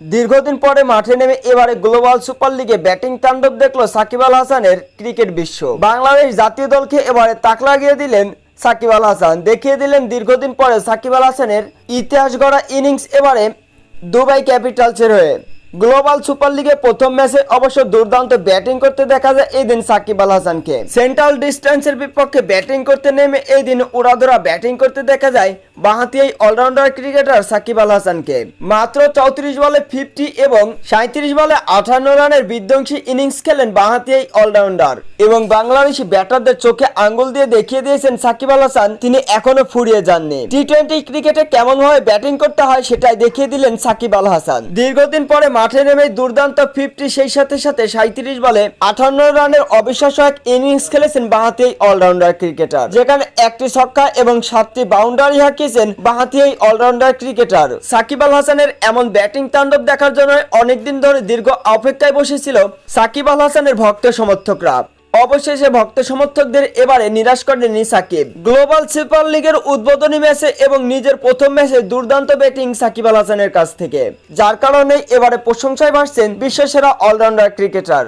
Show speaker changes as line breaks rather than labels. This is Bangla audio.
দীর্ঘদিন পরে মাঠে নেমে এবারে গ্লোবাল সুপার লিগে ব্যাটিং তাণ্ডব দেখল সাকিব আল হাসানের ক্রিকেট বিশ্ব। বাংলাদেশ জাতীয় দলকে এবারে তাক লাগিয়ে দিলেন সাকিব আল হাসান। দেখিয়ে দিলেন দীর্ঘদিন পরে সাকিব আল হাসানের ইতিহাস গড়া ইনিংস এবারে দুবাই ক্যাপিটালসের হয়ে। গ্লোবাল সুপার লিগে প্রথম ম্যাচে অবশ্য দুর্দান্ত ব্যাটিং করতে দেখা যায় এই দিন সাকিব আল হাসানকে। সেন্ট্রাল ডিস্টেন্সের বিপক্ষে ব্যাটিং করতে নেমে এই দিন উড়াধরা ব্যাটিং করতে দেখা যায় বাঁহাতি এই অলরাউন্ডার ক্রিকেটার সাকিব আল হাসানকে। মাত্র চৌত্রিশ বলে ফিফটি এবং সাঁত্রিশ বলে আঠান্ন রানের বিধ্বংসী ইনিংস খেলেন বাঁহাতি এই অলরাউন্ডার এবং বাংলাদেশি ব্যাটারদের চোখে আঙ্গুল দিয়ে দেখিয়ে দিয়েছেন সাকিব আল হাসান, তিনি এখনও ফুরিয়ে যাননি। টি টোয়েন্টি ক্রিকেটে কেমন ভাবে ব্যাটিং করতে হয় সেটাই দেখিয়ে দিলেন সাকিব আল হাসান। দীর্ঘদিন পরে মাঠে নেমে দুর্দান্ত ফিফটি সেই সাথে সাথে সাঁত্রিশ বলে আঠান্ন রানের অবিশ্বাস্য এক ইনিংস খেলেছেন বাহাতি এই অলরাউন্ডার ক্রিকেটার। যেখানে একটি ছক্কা এবং সাতটি বাউন্ডারি হাঁকিয়েছেন বাহাতি এই অলরাউন্ডার ক্রিকেটার। সাকিব আল হাসানের এমন ব্যাটিং তাণ্ডব দেখার জন্য অনেকদিন ধরে দীর্ঘ অপেক্ষায় বসেছিল সাকিব আল হাসানের ভক্ত সমর্থকরা। অবশেষে ভক্ত সমর্থকদের এবারে নিরাশ করেনি সাকিব গ্লোবাল সুপার লিগের উদ্বোধনী ম্যাচে এবং নিজের প্রথম ম্যাচে দুর্দান্ত ব্যাটিং সাকিব আল হাসানের কাছ থেকে। যার কারণে এবারে প্রশংসায় ভাসছেন বিশ্বসেরা অলরাউন্ডার ক্রিকেটার।